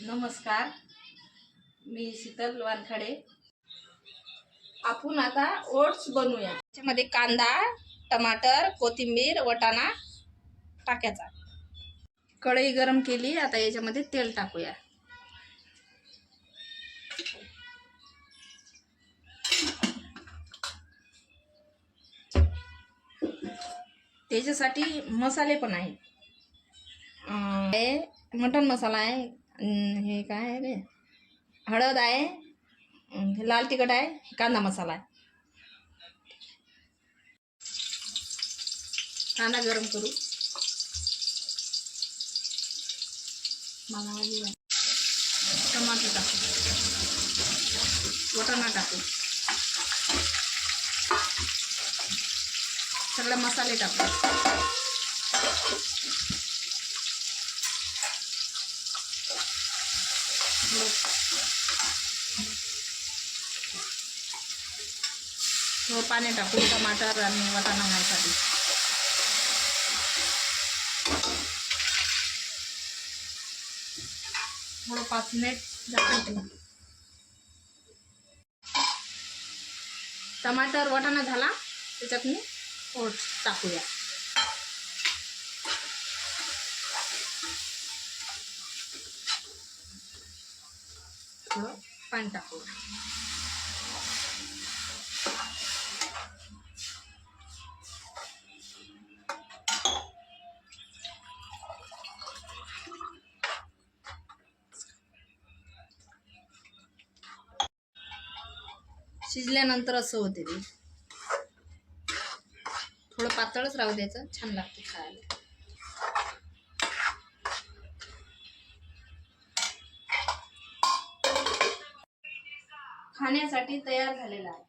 नमस्कार. मी शीतल वानखडे. आपण आता ओट्स बनवूया. त्याच्यामध्ये कांदा टमाटर कोथिंबीर वटाणा टाकायचा. कढई गरम केली आता याच्यामध्ये तेल टाकूया. त्याच्यासाठी मसाले पण आहेत. मटन मसाला आहे. हे काय आहे रे? हळद आहे. हे लाल तिखट आहे. कांदा मसाला आहे. कांदा गरम करू. मला टमाटर टाकू. वटाणा टाकू. सगळे मसाले टाकू. थोडं पाणी टाकू टमाटर आणि वाटाणा घालसाठी थोडं पाच मिनिट झाकण टमाटर वाटाणा झाला त्याच्यात मी ओट टाकूया. थोडं पाणी टाकू शिजल्यानंतर असं होते ते. थोडं पातळच राहू द्यायचं छान लागते खायला. खाण्यासाठी तयार झालेला आहे.